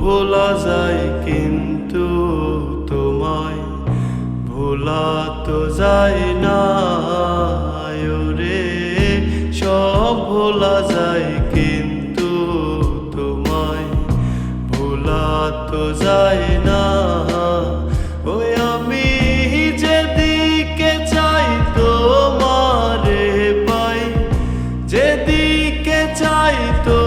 ভোলা যায় কিন্তু তোমায়, ভোলা তো যায় না রে। সব ভোলা যায় কিন্তু তোমায়, ভোলা তো যায় না। ওই আমি যেদিকে চাই পাই, যেদিকে তোমারে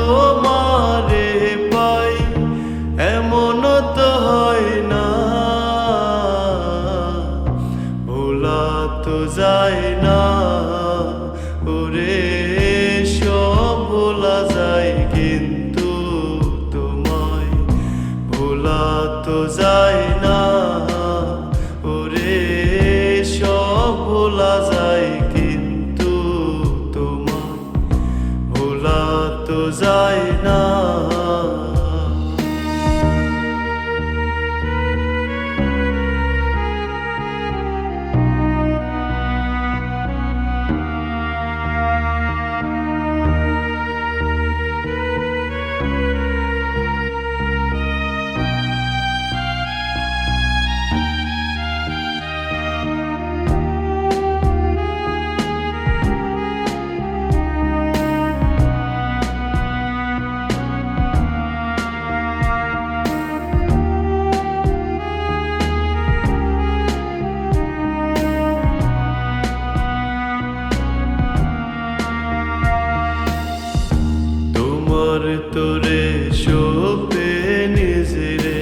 তোরে শোপে নিজরে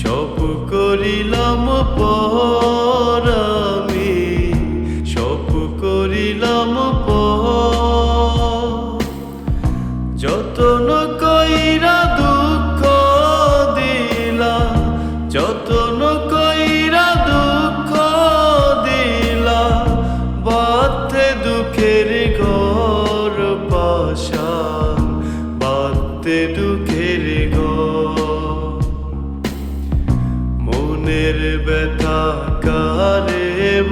সব করিলাম পর আমি সব করিলাম পর। যতন কইরা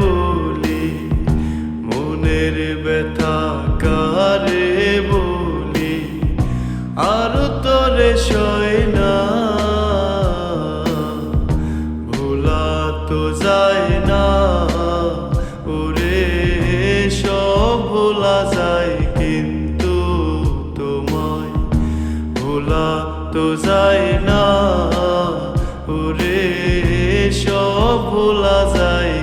বলি, মনের ব্যথা কারে বলি, আর তোরে সয় না। ভোলা তো যায় না, ওরে সব ভোলা যায় কিন্তু তোমায়। ভোলা তো যায় না, ওরে সব ভোলা যায়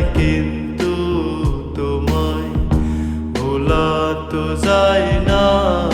যায় না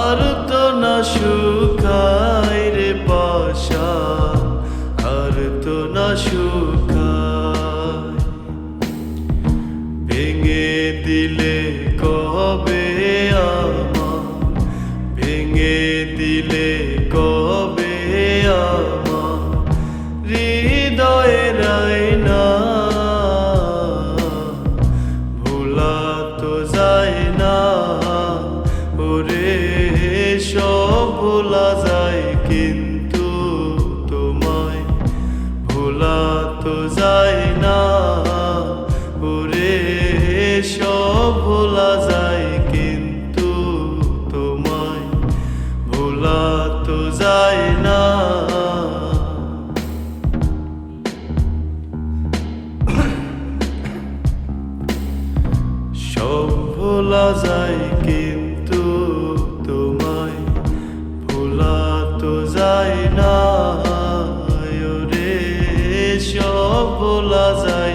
আর তো না শুকায় রে পাশা আর তো না শুকায়। ভেঙে দিলে তো যায় না। সব ভোলা যায় কিন্তু তোমায় ভোলা তো যায় না। রে, সব ভোলা যায়